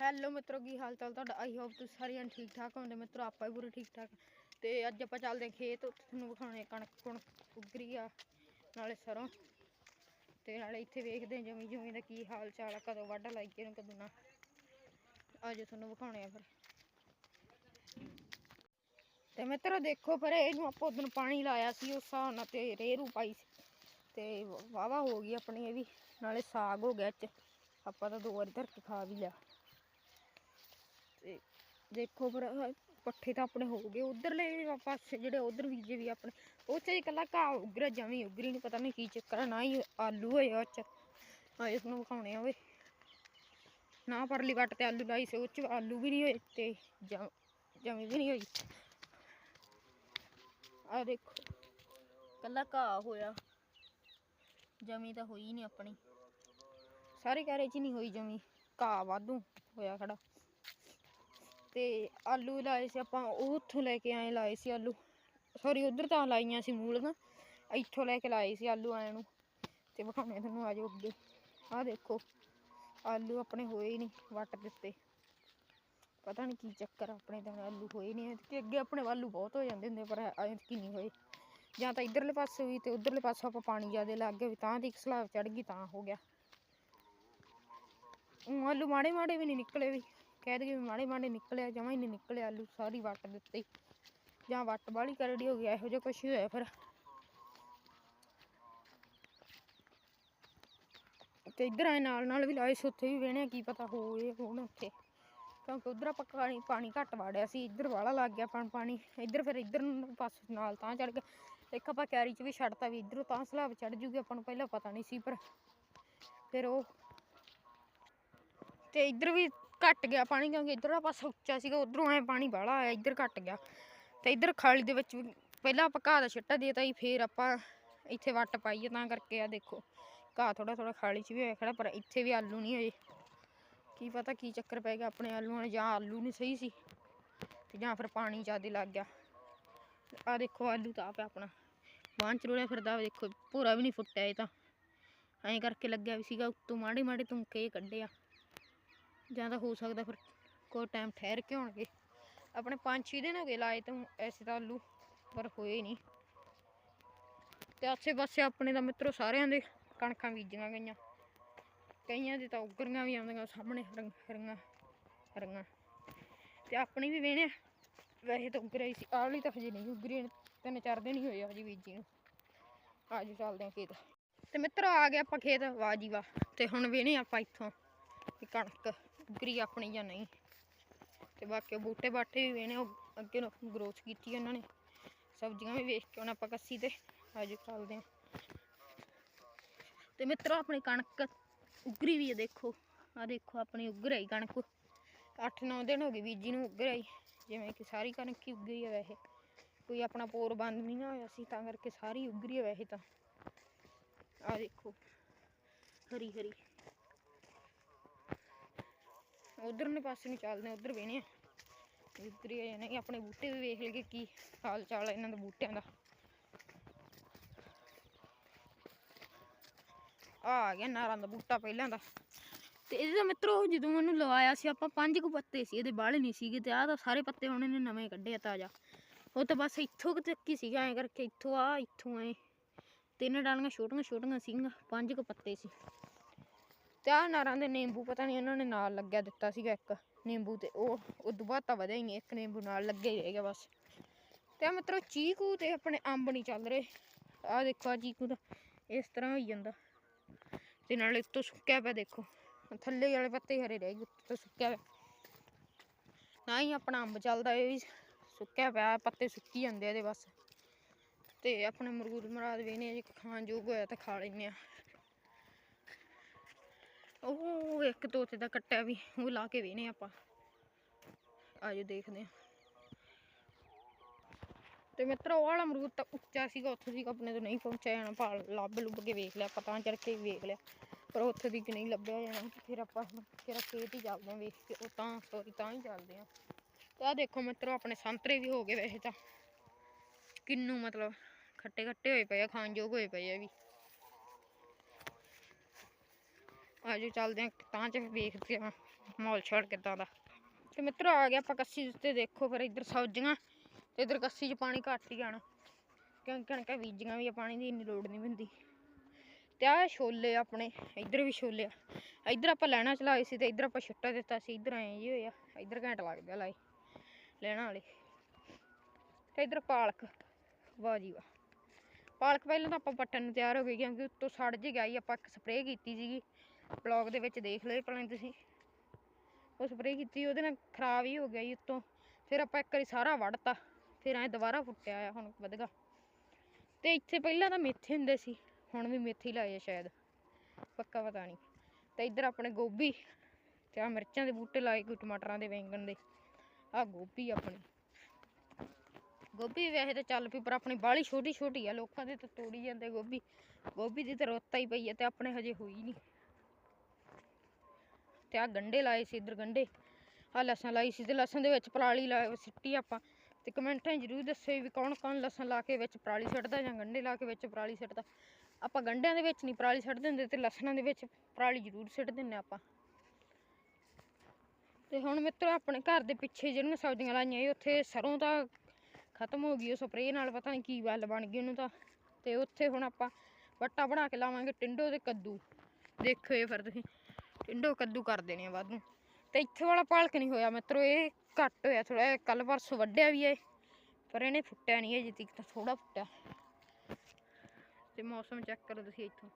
Hello ਮਿੱਤਰੋ, ਕੀ ਹਾਲ ਚਾਲ ਤੁਹਾਡਾ? ਆਈ ਹੋਪ ਤੁਸੀਂ ਸਾਰੇ ਜਣ ਠੀਕ ਠਾਕ ਹੋਵੋਗੇ। ਮਿੱਤਰੋ, ਆਪਾਂ ਵੀ ਪੂਰੇ ਠੀਕ ਠਾਕ ਤੇ ਅੱਜ ਆਪਾਂ ਚੱਲਦੇ ਹਾਂ ਖੇਤ। ਉੱਥੇ ਤੁਹਾਨੂੰ ਵਿਖਾਉਣੇ ਕਣਕ, ਕੁਣਕ ਉੱਗਰੀ ਆ, ਨਾਲੇ ਸਰੋਂ। ਤੇ ਨਾਲੇ ਇੱਥੇ ਵੇਖਦੇ ਹਾਂ ਜਮੀ ਜਮੀ ਦਾ ਕੀ ਹਾਲ ਚਾਲ ਆ, ਕਦੋਂ ਵੱਢ ਲਾਈ ਨੂੰ ਕਦੋਂ ਨਾ। ਅੱਜ ਤੁਹਾਨੂੰ ਵਿਖਾਉਣੇ ਆ ਫਿਰ। ਤੇ ਮਿੱਤਰੋ, ਦੇਖੋ ਫਿਰ, ਇਹਨੂੰ ਆਪਾਂ ਉਦੋਂ ਪਾਣੀ ਲਾਇਆ ਸੀ, ਉਸ ਹਿਸਾਬ ਨਾਲ ਤੇ ਰੇਰੂ ਪਾਈ ਸੀ। ਤੇ ਵਾਵਾ ਹੋ ਗਈ ਆਪਣੀ ਇਹ ਵੀ। ਨਾਲੇ ਸਾਗ ਹੋ ਗਿਆ ਚ। ਆਪਾਂ ਤਾਂ ਦੋ ਵਾਰੀ ਧਰ ਕੇ ਖਾ ਵੀ ਲਿਆ। ਤੇ ਦੇਖੋ ਫਿਰ ਪੱਠੇ ਤਾਂ ਆਪਣੇ ਹੋ ਗਏ, ਉਧਰਲੇ ਪਾਸੇ ਜਿਹੜੇ ਉਧਰ ਬੀਜੇ ਵੀ ਆਪਣੇ ਉੱਥੇ ਇਕੱਲਾ ਘਾਹ ਉਗਰਿਆ, ਜਮੀ ਉਗਰੀ ਨਹੀਂ ਪਤਾ ਨਹੀਂ ਕੀ ਚੱਕਰ ਨਾ ਹੀ ਆਲੂ ਹੋਏ ਉਹ ਚ। ਆ ਇਸ ਨੂੰ ਵਿਖਾਉਣੇ ਆ ਓਏ। ਨਾ ਪਰਲੀ ਵੱਟ ਤੇ ਆਲੂ ਲਾਈ ਸੀ, ਉਹ ਚ ਆਲੂ ਵੀ ਨਹੀਂ ਹੋਏ ਤੇ ਜਮ, ਜਮੀ ਵੀ ਨਹੀਂ ਹੋਈ। ਆ ਦੇਖੋ, ਕੱਲਾ ਘਾਹ ਹੋਇਆ। ਜਮੀ ਤਾਂ ਹੋਈ ਨਹੀਂ ਆਪਣੀ। ਸਾਰੇ ਘਰੇ ਚ ਨਹੀਂ ਹੋਈ ਜਮੀ। ਘਾਹ ਵਾਧੂ ਹੋਇਆ ਖੜਾ। ਤੇ ਆਲੂ ਲਾਏ ਸੀ, ਆਪਾਂ ਉਹ ਉੱਥੋਂ ਲੈ ਕੇ ਆਏ, ਲਾਏ ਸੀ ਆਲੂ। ਸੌਰੀ ਉਧਰ ਤਾਂ ਲਾਈਆਂ ਸੀ ਮੂਲੀਆਂ। ਇੱਥੋਂ ਲੈ ਕੇ ਲਾਏ ਸੀ ਆਲੂ ਆਏ ਨੂੰ। ਤੇ ਵਿਖਾਉਣੇ ਤੁਹਾਨੂੰ ਆਜੋ ਅੱਗੇ। ਆਹ ਦੇਖੋ, ਆਲੂ ਆਪਣੇ ਹੋਏ ਨਹੀਂ ਵੱਟ ਦਿੱਤੇ। ਪਤਾ ਨਹੀਂ ਕੀ ਚੱਕਰ ਆਪਣੇ ਤਾਂ ਆਲੂ ਹੋਏ ਨਹੀਂ ਕਿ ਅੱਗੇ ਆਪਣੇ ਆਲੂ ਬਹੁਤ ਹੋ ਜਾਂਦੇ ਹੁੰਦੇ ਪਰ ਐਂ ਐਤਕੀ ਨਹੀਂ ਹੋਏ। ਜਾਂ ਤਾਂ ਇਧਰਲੇ ਪਾਸੇ ਵੀ ਤੇ ਉਧਰਲੇ ਪਾਸੇ ਆਪਾਂ ਪਾਣੀ ਜ਼ਿਆਦਾ ਲੱਗ ਗਿਆ ਵੀ ਤਾਂ ਦੀ ਇੱਕ ਸਲਾਬ ਚੜ ਗਈ, ਤਾਂ ਹੋ ਗਿਆ। ਊਂ ਆਲੂ ਮਾੜੇ ਮਾੜੇ ਵੀ ਨਹੀਂ ਨਿਕਲੇ ਵੀ। ਕਹਿ ਦਈਏ ਵੀ ਮਾੜੇ ਮਾੜੇ ਨਿਕਲਿਆ, ਜਮਾਂ ਹੀ ਨਹੀਂ ਨਿਕਲਿਆ ਆਲੂ, ਸਾਰੀ ਵੱਟ ਦਿੱਤੇ। ਜਾਂ ਵੱਟ ਬਾਹਲੀ ਕਰੜੀ ਹੋ ਗਿਆ, ਇਹੋ ਜਿਹਾ ਕੁਛ ਹੀ ਹੋਇਆ ਫਿਰ। ਤੇ ਇੱਧਰ ਆਏ ਨਾਲ ਨਾਲ ਵੀ ਲਾਏ ਉੱਥੇ ਵੀ ਵੇਣੇ ਕੀ ਪਤਾ ਹੋਏ ਹੋਣ ਉੱਥੇ। ਕਿਉਂਕਿ ਉਧਰ ਆਪਾਂ ਪਾਣੀ ਪਾਣੀ ਘੱਟ ਵਾੜਿਆ ਸੀ, ਇੱਧਰ ਵਾਲਾ ਲੱਗ ਗਿਆ ਪਾਣੀ ਪਾਣੀ। ਇੱਧਰ ਫਿਰ ਇੱਧਰ ਪਾਸ ਨਾਲ ਤਾਂ ਚੜ ਗਿਆ ਇੱਕ ਆਪਾਂ ਕੈਰੀ 'ਚ ਵੀ ਛੱਡਤਾ ਵੀ, ਇੱਧਰੋਂ ਤਾਂ ਸਲਾਬ ਚੜ ਜੂਗੀ, ਆਪਾਂ ਨੂੰ ਪਹਿਲਾਂ ਪਤਾ ਨਹੀਂ ਸੀ, ਪਰ ਫਿਰ ਉਹ ਤੇ ਇੱਧਰ ਵੀ ਘਟ ਗਿਆ ਪਾਣੀ ਕਿਉਂਕਿ ਇੱਧਰਲਾ ਪਾਸਾ ਉੱਚਾ ਸੀਗਾ, ਉਧਰੋਂ ਐ ਪਾਣੀ ਬਾਹਲਾ ਆਇਆ, ਇੱਧਰ ਘਟ ਗਿਆ। ਤੇ ਇੱਧਰ ਖਾਲੀ ਦੇ ਵਿੱਚ ਵੀ ਪਹਿਲਾਂ ਆਪਾਂ ਘਾਹ ਦਾ ਛਿੱਟਾ ਦੇਤਾ ਸੀ, ਫੇਰ ਆਪਾਂ ਇੱਥੇ ਵੱਟ ਪਾਈਏ ਤਾਂ ਕਰਕੇ ਆ ਦੇਖੋ। ਘਾਹ ਥੋੜਾ ਥੋੜਾ ਖਾਲੀ ਚ ਵੀ ਹੋਇਆ ਖੜਾ, ਪਰ ਇੱਥੇ ਵੀ ਆਲੂ ਨਹੀਂ ਹੋਏ ਕੀ ਪਤਾ ਕੀ ਚੱਕਰ ਪੈ ਗਿਆ, ਆਪਣੇ ਆਲੂਆਂ ਨੂੰ ਜਾਂ ਆਲੂ ਨਹੀਂ ਸਹੀ ਸੀ, ਤੇ ਜਾਂ ਫਿਰ ਪਾਣੀ ਜ਼ਿਆਦਾ ਲੱਗ ਗਿਆ। ਆ ਦੇਖੋ, ਆਲੂ ਤਾਂ ਆਪ ਆਪਣਾ ਬਾਂਹ ਚ ਰੋੜਿਆ ਫਿਰਦਾ ਦੇਖੋ ਪੂਰਾ ਵੀ ਨਹੀਂ ਫੁੱਟਿਆ ਇਹ ਤਾਂ। ਐਂ ਕਰਕੇ ਲੱਗਿਆ ਵੀ ਸੀਗਾ, ਉੱਤੋਂ ਮਾੜੇ ਮਾੜੇ ਤੁੰਕੇ ਕੱਢੇ ਆ। ਜਾਂ ਤਾਂ ਹੋ ਸਕਦਾ ਫਿਰ ਕੋਈ ਟਾਈਮ ਠਹਿਰ ਕੇ ਹੋਣਗੇ ਆਪਣੇ 5-6 ਦਿਨ ਹੋ ਗਏ ਲਾਏ ਤਾਂ ਐਸੇ ਤਾਂ ਆਲੂ, ਪਰ ਹੋਏ ਨਹੀਂ ਤੇ ਆਸੇ ਪਾਸੇ ਆਪਣੇ ਦਾ ਮਿੱਤਰੋ ਸਾਰਿਆਂ ਦੇ ਕਣਕਾਂ ਬੀਜੀਆਂ ਗਈਆਂ। ਕਈਆਂ ਦੇ ਤਾਂ ਉਗਰੀਆਂ ਵੀ ਆਉਂਦੀਆਂ ਸਾਹਮਣੇ ਹਰੀਆਂ ਹਰੀਆਂ ਤੇ ਆਪਣੀ ਵੀ ਵੇਣੇ ਵੈਸੇ ਤਾਂ ਉਗਰਿਆ ਸੀ, ਆਲੀ ਤਾਂ ਹਜੇ ਨਹੀਂ ਉਗਰੀ ਤਿੰਨ ਚਾਰ ਦਿਨ ਹੀ ਹੋਏ ਆ ਹਜੇ ਬੀਜੀ ਨੂੰ। ਆਜੋ ਚੱਲਦੇ ਆ ਖੇਤ। ਤੇ ਮਿੱਤਰੋ ਆ ਗਏ ਆਪਾਂ ਖੇਤ ਵਾਹ ਜੀ ਵਾਹ। ਤੇ ਹੁਣ ਵੇਣੇ ਆਪਾਂ ਇੱਥੋਂ ਕਣਕ ਉਗਰੀ ਆਪਣੀ ਜਾਂ ਨਹੀਂ। ਤੇ ਬਾਕੀ ਬੂਟੇ ਬਾਟੇ ਵੀ ਵੇਣੇ ਅੱਗੇ ਗਰੋਥ ਕੀਤੀ ਉਹਨਾਂ ਨੇ। ਸਬਜ਼ੀਆਂ ਵੀ ਵੇਖ ਕੇ ਹੁਣ ਆਪਾਂ ਕੱਸੀ ਤੇ ਅੱਜ ਚੱਲਦੇ ਹਾਂ। ਤੇ ਮਿੱਤਰੋ, ਆਪਣੀ ਕਣਕ ਉਗਰੀ ਵੀ ਹੈ ਦੇਖੋ। ਆ ਦੇਖੋ, ਆਪਣੀ ਉਗਰ ਆਈ ਕਣਕ। 8-9 ਦਿਨ ਹੋ ਗਏ ਬੀਜੀ ਨੂੰ ਉਗਰ ਆਈ। ਜਿਵੇਂ ਕਿ ਸਾਰੀ ਕਣਕ ਹੀ ਉਗਰੀ ਹੈ ਵੈਸੇ। ਕੋਈ ਆਪਣਾ ਪੋਰ ਬੰਦ ਨਹੀਂ ਨਾ ਹੋਇਆ ਸੀ, ਤਾਂ ਕਰਕੇ ਸਾਰੀ ਉਗਰੀ ਹੈ ਵੈਸੇ ਤਾਂ। ਆ ਦੇਖੋ ਹਰੀ ਹਰੀ ਉਧਰਲੇ ਪਾਸੇ ਨੂੰ ਚੱਲਦੇ ਆ ਉਧਰ ਵੇਣੇ ਆ ਇੱਧਰ ਹੀ ਆ ਨਹੀਂ ਆਪਣੇ ਬੂਟੇ ਵੀ ਵੇਖ ਲਈਏ ਕੀ ਹਾਲ ਚਾਲ ਆ ਇਹਨਾਂ ਦੇ ਬੂਟਿਆਂ ਦਾ। ਆ ਗਿਆ ਨਾਰਾਂ ਦਾ ਬੂਟਾ ਪਹਿਲਾਂ ਦਾ। ਤੇ ਇਹਦੇ ਤਾਂ ਮਿੱਤਰੋ, ਜਦੋਂ ਮੈਨੂੰ ਲਵਾਇਆ ਸੀ, ਆਪਾਂ ਪੰਜ ਕੁ ਪੱਤੇ ਸੀ, ਇਹਦੇ ਬਾਹਲੇ ਨਹੀਂ ਸੀਗੇ, ਤੇ ਆਹ ਤਾਂ ਸਾਰੇ ਪੱਤੇ ਹੁਣ ਇਹਨੇ ਨਵੇਂ ਕੱਢੇ ਆ ਤਾਜ਼ਾ। ਉਹ ਤਾਂ ਬਸ ਇੱਥੋਂ ਕੁ ਤੱਕ ਹੀ ਸੀਗਾ, ਐਂ ਕਰਕੇ ਇੱਥੋਂ ਆ ਇੱਥੋਂ ਐ। ਤਿੰਨ ਡਾਲੀਆਂ ਛੋਟੀਆਂ ਛੋਟੀਆਂ ਸੀਗੀਆਂ, ਪੰਜ ਕੁ ਪੱਤੇ ਸੀ। ਤੇ ਆਹ ਨਾਰਾਂ ਦੇ ਨਿੰਬੂ ਪਤਾ ਨਹੀਂ ਉਹਨਾਂ ਨੇ ਨਾਲ ਲੱਗਿਆ ਦਿੱਤਾ ਸੀਗਾ ਇੱਕ ਨਿੰਬੂ ਤੇ ਉਹ ਉਦੋਂ ਬਾਅਦ ਤਾਂ ਵਧਿਆ ਹੀ ਨਹੀਂ, ਇੱਕ ਨਿੰਬੂ ਨਾਲ ਲੱਗਿਆ ਹੀ ਰਹਿ ਗਿਆ ਬਸ। ਤੇ ਆ ਮਤਲਬ ਚੀਕੂ ਤੇ ਆਪਣੇ ਅੰਬ ਨਹੀਂ ਚੱਲ ਰਹੇ। ਆਹ ਦੇਖੋ ਆ ਚੀਕੂ ਤਾਂ ਇਸ ਤਰ੍ਹਾਂ ਹੋਈ ਜਾਂਦਾ। ਤੇ ਨਾਲੇ ਤੋਂ ਸੁੱਕਿਆ ਪਿਆ ਦੇਖੋ। ਥੱਲੇ ਵਾਲੇ ਪੱਤੇ ਹਰੇ ਰਹਿ ਗਏ, ਉੱਤੋਂ ਸੁੱਕਿਆ ਪਿਆ। ਨਾ ਹੀ ਆਪਣਾ ਅੰਬ ਚੱਲਦਾ, ਇਹ ਵੀ ਸੁੱਕਿਆ ਪਿਆ ਪੱਤੇ ਸੁੱਕੀ ਜਾਂਦੇ ਆ ਇਹਦੇ ਬਸ। ਤੇ ਆਪਣੇ ਮਰੂਦ ਮਰਾਦ ਵੇਨੇ ਜੇ ਖਾਣ ਯੋਗ ਹੋਇਆ ਤਾਂ ਖਾ ਲੈਨੇ ਆ। ਉਹ ਇੱਕ ਤੋਤੇ ਦਾ ਕੱਟਿਆ ਵੀ, ਉਹ ਲਾ ਕੇ ਵੇਨੇ ਆਪਾਂ। ਆਜੋ ਦੇਖਦੇ ਆ ਤੇ ਮਿੱਤਰੋ, ਉਹ ਵਾਲਾ ਅਮਰੂਦ ਤਾਂ ਉੱਚਾ ਸੀਗਾ, ਉੱਥੇ ਸੀਗਾ, ਆਪਣੇ ਤੋਂ ਨਹੀਂ ਪਹੁੰਚਿਆ ਜਾਣਾ, ਭਾਲ ਲੱਭ ਲੁੱਭ ਕੇ ਵੇਖ ਲਿਆ, ਪਤਾ ਚੜ ਕੇ ਵੀ ਵੇਖ ਲਿਆ। ਪਰ ਉੱਥੇ ਦੀ ਕਿ ਨਹੀਂ ਲੱਭਿਆ ਜਾਣਾ, ਫਿਰ ਆਪਾਂ ਫਿਰ ਖੇਤ ਹੀ ਚੱਲਦੇ ਆ ਵੇਖ ਕੇ, ਉਹ ਤਾਂ ਸੋਰੀ ਤਾਂ ਹੀ ਚੱਲਦੇ ਆ ਤੇ ਆ ਦੇਖੋ ਮਿੱਤਰੋ, ਆਪਣੇ ਸੰਤਰੇ ਵੀ ਹੋ ਗਏ ਵੈਸੇ ਤਾਂ। ਕਿੰਨੂ ਮਤਲਬ ਖੱਟੇ ਖੱਟੇ ਹੋਏ ਪਏ ਆ ਖਾਣ ਯੋਗ ਹੋਏ ਪਏ ਆ ਵੀ। ਆਜੋ ਚੱਲਦੇ ਆ ਤਾਂ ਚ ਵੇਖਦੇ ਆ ਮਾਹੌਲ ਛੜ ਕਿੱਦਾਂ ਦਾ। ਤੇ ਮਿੱਤਰੋ ਆ ਗਿਆ ਆਪਾਂ ਕੱਸੀ ਉੱਤੇ, ਦੇਖੋ ਫਿਰ ਇੱਧਰ ਸਬਜ਼ੀਆਂ, ਤੇ ਇੱਧਰ ਕੱਸੀ 'ਚ ਪਾਣੀ ਘੱਟ ਹੀ ਜਾਣਾ। ਕਿਉਂਕਿ ਕਣਕਾਂ ਬੀਜੀਆਂ ਵੀ ਆ, ਪਾਣੀ ਦੀ ਇੰਨੀ ਲੋੜ ਨਹੀਂ ਪੈਂਦੀ। ਤੇ ਆਹ ਛੋਲੇ ਆਪਣੇ, ਇੱਧਰ ਵੀ ਛੋਲੇ ਆ। ਇੱਧਰ ਆਪਾਂ ਲੈਣਾ ਚਲਾਏ ਸੀ ਤੇ ਇੱਧਰ ਆਪਾਂ ਛਿੱਟਾ ਦਿੱਤਾ ਸੀ, ਇੱਧਰ ਆਏ ਜੀ ਹੋਇਆ ਇੱਧਰ ਘੈਂਟ ਲੱਗਦਾ ਲਾਏ, ਲੈਣਾ ਵਾਲੇ। ਤੇ ਇੱਧਰ ਪਾਲਕ, ਵਾਹ ਜੀ ਵਾਹ। ਪਾਲਕ ਪਹਿਲਾਂ ਤਾਂ ਆਪਾਂ ਪੱਟਣ ਨੂੰ ਤਿਆਰ ਹੋ ਗਏ, ਕਿਉਂਕਿ ਉੱਤੋਂ ਸੜ ਜਿਹੀ ਗਈ ਆਪਾਂ ਇੱਕ ਸਪਰੇਅ ਕੀਤੀ ਸੀਗੀ। ਬਲੌਗ ਦੇ ਵਿੱਚ ਦੇਖ ਲਏ ਪਹਿਲਾਂ ਤੁਸੀਂ। ਉਹ ਸਪਰੇਅ ਕੀਤੀ, ਉਹਦੇ ਨਾਲ ਖਰਾਬ ਹੀ ਹੋ ਗਿਆ ਜੀ ਉੱਤੋਂ। ਫਿਰ ਆਪਾਂ ਇੱਕ ਵਾਰੀ ਸਾਰਾ ਵੜਤਾ ਫਿਰ ਐਂ ਦੁਬਾਰਾ ਫੁੱਟਿਆ ਆ ਹੁਣ ਵਧਗਾ। ਤੇ ਇੱਥੇ ਪਹਿਲਾਂ ਤਾਂ ਮੇਥੇ ਹੁੰਦੇ ਸੀ, ਹੁਣ ਵੀ ਮੇਥੀ ਲਾਏ ਆ ਸ਼ਾਇਦ। ਪੱਕਾ ਪਤਾ ਨਹੀਂ। ਤੇ ਇੱਧਰ ਆਪਣੇ ਗੋਭੀ ਤੇ ਆ ਮਿਰਚਾਂ ਦੇ ਬੂਟੇ ਲਾਏ ਕੋਈ ਟਮਾਟਰਾਂ ਦੇ, ਬੈਂਗਣ ਦੇ। ਆ ਗੋਭੀ ਆਪਣੀ। ਗੋਭੀ ਵੈਸੇ ਤਾਂ ਚੱਲ ਪਈ, ਪਰ ਆਪਣੀ ਬਾਲੀ ਛੋਟੀ ਛੋਟੀ ਆ। ਲੋਕਾਂ ਦੇ ਤਾਂ ਤੋੜੀ ਜਾਂਦੇ ਗੋਭੀ। ਗੋਭੀ ਦੀ ਤਾਂ ਰੋਤਾ ਹੀ ਪਈ ਆ ਤੇ ਆਪਣੇ ਹਜੇ ਹੋਈ ਨਹੀਂ। ਤੇ ਆ ਗੰਡੇ ਲਾਏ ਸੀ ਇੱਧਰ ਗੰਡੇ ਆ ਲਸਣ ਲਾਈ ਸੀ ਤੇ ਲਸਣ ਦੇ ਵਿੱਚ ਪਰਾਲੀ ਲਾ ਸਿੱਟੀ ਆਪਾਂ। ਤੇ ਕਮੈਂਟਾਂ ਜ਼ਰੂਰ ਦੱਸਿਓ ਵੀ ਕੌਣ ਕੌਣ ਲਸਣ ਲਾ ਕੇ ਵਿੱਚ ਪਰਾਲੀ ਸਿੱਟਦਾ ਜਾਂ ਗੰਡੇ ਲਾ ਕੇ ਵਿੱਚ ਪਰਾਲੀ ਸਿੱਟਦਾ। ਆਪਾਂ ਗੰਡਿਆਂ ਦੇ ਵਿੱਚ ਨਹੀਂ ਪਰਾਲੀ ਸਿੱਟ ਦਿੰਦੇ ਤੇ ਲਸਣਾਂ ਦੇ ਵਿੱਚ ਪਰਾਲੀ ਜ਼ਰੂਰ ਸਿੱਟ ਦਿੰਦੇ ਆਪਾਂ। ਤੇ ਹੁਣ ਮਿੱਤਰੋ ਆਪਣੇ ਘਰ ਦੇ ਪਿੱਛੇ ਜਿਹੜੀਆਂ ਸਬਜ਼ੀਆਂ ਲਾਈਆਂ ਸੀ, ਉੱਥੇ ਸਰੋਂ ਤਾਂ ਖਤਮ ਹੋ ਗਈ ਉਹ ਸਪਰੇਅ ਨਾਲ, ਪਤਾ ਨਹੀਂ ਕੀ ਗੱਲ ਬਣ ਗਈ ਉਹਨੂੰ ਤਾਂ। ਤੇ ਉੱਥੇ ਹੁਣ ਆਪਾਂ ਵੱਟਾ ਬਣਾ ਕੇ ਲਾਵਾਂਗੇ ਟਿੰਡੋ ਤੇ ਕੱਦੂ। ਦੇਖਿਓ ਇਹ ਫਿਰ ਤੁਸੀਂ ਟਿੰਡੋ ਕੱਦੂ ਕਰ ਦੇਣੇ ਆ ਵੱਧ ਨੂੰ। ਤੇ ਇੱਥੇ ਵਾਲਾ ਪਾਲਕ ਨਹੀਂ ਹੋਇਆ, ਮਿੱਤਰੋ, ਇਹ ਘੱਟ ਹੋਇਆ ਥੋੜਾ ਕੱਲ ਪਰਸੋਂ ਵੱਢਿਆ ਵੀ ਹੈ ਪਰ ਇਹਨੇ ਫੁੱਟਿਆ ਨਹੀਂ ਅਜੇ ਤੱਕ ਤਾਂ ਥੋੜਾ ਫੁੱਟਿਆ। ਤੇ ਮੌਸਮ ਚੈੱਕ ਕਰੋ ਤੁਸੀਂ ਇੱਥੋਂ।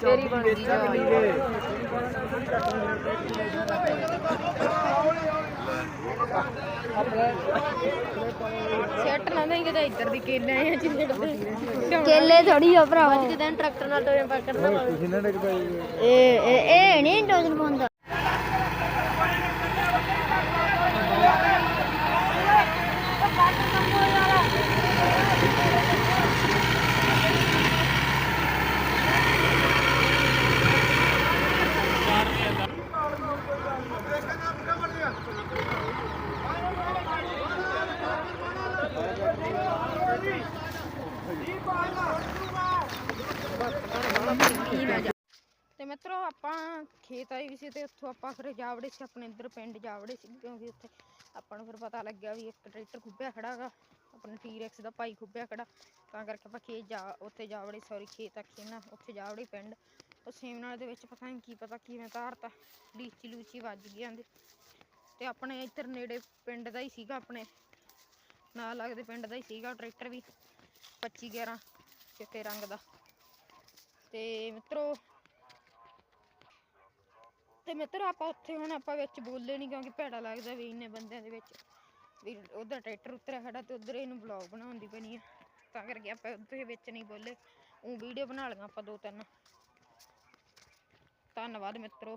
ਤੇਰੀ ਬਣ ਗਈ ਸੈੱਟ ਨਾ ਨਹੀਂ ਕਿਤੇ ਇੱਧਰ ਦੀ ਕੇਲੇ ਆਏ ਆ ਜਿੰਨੇ ਕੇਲੇ ਥੋੜੀ ਆ ਭਰਾਵਾ। ਅੱਜ ਕਿਦਾਂ ਟਰੈਕਟਰ ਨਾਲ ਟੋਏ ਪਕੜਨਾ ਇਹ ਇਹ ਇਹ ਨਹੀਂ ਡੋਜ਼ਰ ਪਾਉਂਦਾ। ਤੇ ਮਿੱਤਰੋ ਆਪਾਂ ਖੇਤ ਆਏ ਵੀ ਸੀ ਤੇ ਉੱਥੋਂ ਆਪਾਂ ਫਿਰ ਜਾਵੜੇ ਸੀ, ਆਪਣੇ ਇੱਧਰ ਪਿੰਡ ਜਾਵੜੇ ਸੀ ਕਿਉਂਕਿ ਉੱਥੇ ਆਪਾਂ ਨੂੰ ਫਿਰ ਪਤਾ ਲੱਗਿਆ ਵੀ ਇੱਕ ਟਰੈਕਟਰ ਖੁੱਬਿਆ ਖੜਾ ਗਾ, ਆਪਣੇ ਟੀਰੈਕਸ ਦਾ ਭਾਈ ਖੁੱਬਿਆ ਖੜਾ ਤਾਂ ਕਰਕੇ ਆਪਾਂ ਖੇਤ ਜਾ, ਉੱਥੇ ਜਾਵੜੇ ਸੌਰੀ ਖੇਤ ਆਖੀ ਨਾ ਉੱਥੇ ਜਾਵੜੇ ਪਿੰਡ। ਉਹ ਸੇਮਨਾਲ ਦੇ ਵਿੱਚ ਪਤਾ ਨਹੀਂ ਕੀ ਪਤਾ ਕਿਵੇਂ ਤਾਰਤਾ ਲੀਚੀ ਲੂਚੀ ਵੱਜ ਗਈ ਆਂਦੇ ਤੇ ਆਪਣੇ ਇੱਧਰ ਨੇੜੇ ਪਿੰਡ ਦਾ ਹੀ ਸੀਗਾ ਆਪਣੇ, ਨਾਲ ਲੱਗਦੇ ਪਿੰਡ ਦਾ ਹੀ ਸੀਗਾ ਟਰੈਕਟਰ ਵੀ 25 11 ਚਿੱਟੇ ਰੰਗ ਦਾ। ਤੇ ਮਿੱਤਰੋ ਤੇ ਮਿੱਤਰ ਆਪਾਂ ਉੱਥੇ ਹੁਣ ਆਪਾਂ ਵਿੱਚ ਬੋਲੇ ਨਹੀਂ ਕਿਉਂਕਿ ਭੈੜਾ ਲੱਗਦਾ ਵੀ ਇੰਨੇ ਬੰਦਿਆਂ ਦੇ ਵਿੱਚ। ਵੀ ਉਧਰ ਟਰੈਕਟਰ ਉਤਰਿਆ ਖੜਾ ਤੇ ਉਧਰ ਇਹਨੂੰ ਬਲੌਗ ਬਣਾਉਣ ਦੀ ਬਣੀ ਆ। ਤਾਂ ਕਰਕੇ ਆਪਾਂ ਉੱਥੇ ਵਿੱਚ ਨਹੀਂ ਬੋਲੇ। ਉਹ ਵੀਡੀਓ ਬਣਾ ਲਈਆਂ ਆਪਾਂ ਦੋ ਤਿੰਨ। ਧੰਨਵਾਦ ਮਿੱਤਰੋ।